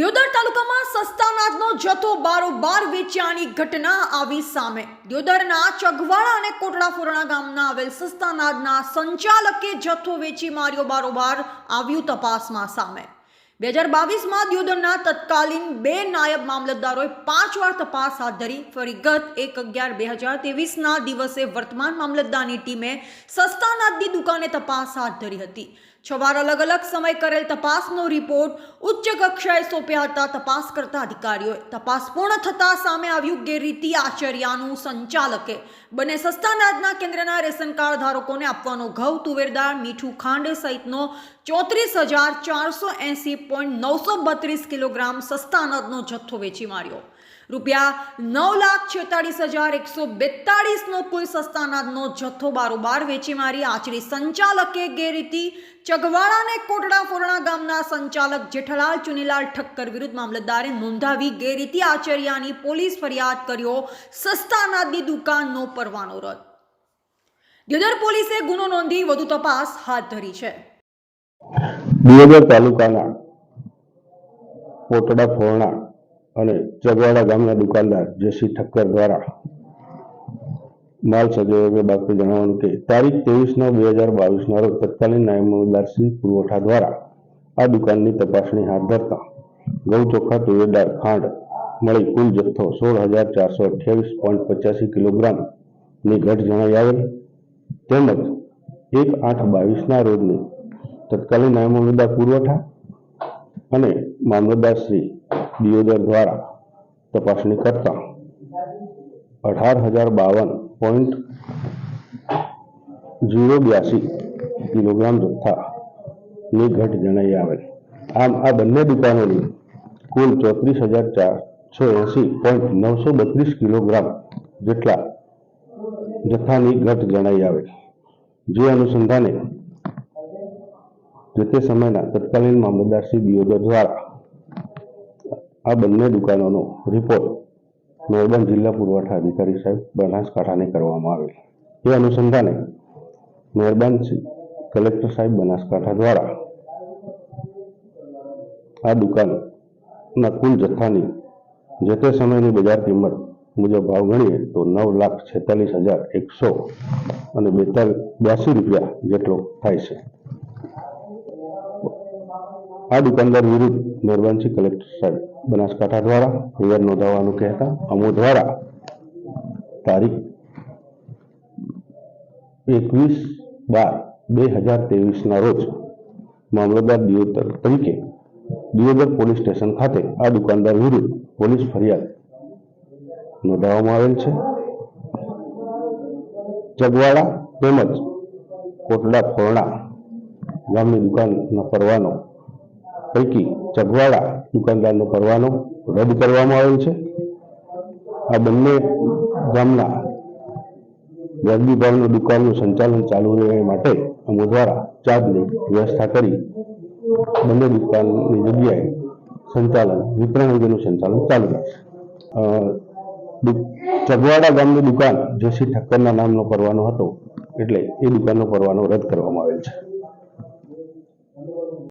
દિયોદર તાલુકામાં સસ્તા અનાજનો જથ્થો બારોબાર વેચ્યાની ઘટના આવી સામે. દ્યોદરના ચગવાડા અને કોટડા ફોરણા ગામના આવેલ સસ્તા અનાજના સંચાલકે જથ્થો વેચી માર્યો બારોબાર, આવ્યું તપાસમાં સામે. બે હજાર બાવીસમાં દ્યોદરના તત્કાલીન બે નાયબ મામલતદારોએ પાંચ વાર તપાસ હાથ ધરી. ફરી ગત એક અગિયાર બે હજાર તેવીસના દિવસે વર્તમાન મામલતદારની ટીમે સસ્તા અનાજની દુકાને તપાસ હાથ ધરી હતી. છ વાર અલગ અલગ સમય કરેલ તપાસનો રિપોર્ટ ઉચ્ચ કક્ષાએ સોંપ્યા હતા. તપાસ કરતા અધિકારીઓએ તપાસ પૂર્ણ થતાં સામે આવ્યું ગેરરીતિ આચર્યાનું સંચાલકે. બંને સસ્તા અનાજના કેન્દ્રના રેશન કાર્ડ ધારકોને આપવાનો ઘઉં તુવેરદાળ મીઠું ખાંડ સહિતનો ચોત્રીસ હજાર ચારસો એંસી પોઈન્ટ નવસો બત્રીસ કિલોગ્રામ સસ્તા અનાજનો જથ્થો વેચી માર્યો. રૂપિયા નવ લાખ છેતાળીસ હજાર એકસો બેતાળીસનો કુલ સસ્તા અનાજનો જથ્થો બારોબાર વેચી મારી આચરી સંચાલકે ગેરરીતિ. ચગવાડાને કોટડા ફોરણા ગામના સંચાલક જેઠાલાલ ચુનીલાલ ઠક્કર વિરુદ્ધ મામલતદારે નોંધાવી ગેરરીતિ આચર્યાની પોલીસ ફરિયાદ કર્યો સસ્તા અનાજની દુકાનનો પરવાનો રદ. દિયોદર પોલીસે ગુનો નોંધી વધુ તપાસ હાથ ધરી છે. દિયોદર તાલુકાના કોટડા ફોરણા અને ચગવાડા ગામના દુકાનદાર જેસી ઠક્કર દ્વારા માલ સજોગે બાબતે જણાવવાનું કે તારીખ ત્રેવીસ બે હજાર બાવીસના રોજ તત્કાલીન નાયબ મામલતદાર શ્રી પુરવઠા દ્વારા આ દુકાનની તપાસણી હાથ ધરતા ઘઉં ચોખા તુવેરદાર ખાંડ મળી કુલ જથ્થો સોળ હજાર ચારસો અઠ્યાવીસ પોઈન્ટ પચાસી કિલોગ્રામની ઘટ જણાઈ આવેલ. તેમજ એક આઠ બાવીસના રોજની તત્કાલીન નાયબ મામલતદાર પુરવઠા અને મામલતદાર શ્રી દિયોદર દ્વારા તપાસણી કરતા અઢાર હજાર બાવન પોઈન્ટ ઝીરો બ્યાસી કિલોગ્રામ જથ્થાની ઘટ જણાઈ આવેલ. આમ આ બંને દુકાનોની કુલ ચોત્રીસ હજાર ચારસો એંસી પોઈન્ટ નવસો બત્રીસ કિલોગ્રામ જેટલા જથ્થાની ઘટ જણાઈ આવેલ. જે અનુસંધાને જે તે સમયના તત્કાલીન મામલતદાર દિયોદર દ્વારા આ બંને દુકાનોનો રિપોર્ટ મહેરબાન જિલ્લા પુરવઠા અધિકારી સાહેબ બનાસકાંઠાને કરવામાં આવેલ એ અનુસંધાને મહેરબાન કલેક્ટર સાહેબ બનાસકાંઠા દ્વારા આ દુકાનના કુલ જથ્થાની જે તે સમયની બજાર કિંમત મુજબ ભાવ ગણીએ તો નવ લાખ છેતાલીસ હજાર એકસો અને બેતાલીસ બ્યાસી રૂપિયા જેટલો થાય છે. આ દુકાનદાર વિરુદ્ધ મહેરબાનસિંહ કલેક્ટર સાહેબ બનાસકાંઠા દ્વારા ફરિયાદ નોંધાવવાનું કહેતા, અમો દ્વારા તારીખ એકવીસ બાર બે હજાર ત્રેવીસના રોજ મામલતદાર દિયોદર તરીકે દિયોદર પોલીસ સ્ટેશન ખાતે આ દુકાનદાર વિરુદ્ધ પોલીસ ફરિયાદ નોંધાવવામાં આવેલ છે. ચગવાડા તેમજ કોટડા ફોરણા ગામની દુકાનનો પરવાનો પૈકી ચગવાડા દુકાનદારનો પરવાનો રદ કરવામાં આવેલ છે. આ બંને ગામના વ્યાજબી દુકાનનું સંચાલન ચાલુ રહે માટે અમો દ્વારા ચાર્જની વ્યવસ્થા કરી બંને દુકાનની જગ્યાએ સંચાલન, વિતરણ અંગેનું સંચાલન ચાલુ દુ- ચગવાડા ગામની દુકાન જેસી ઠક્કરના નામનો પરવાનો હતો એટલે એ દુકાનનો પરવાનો રદ કરવામાં આવેલ છે.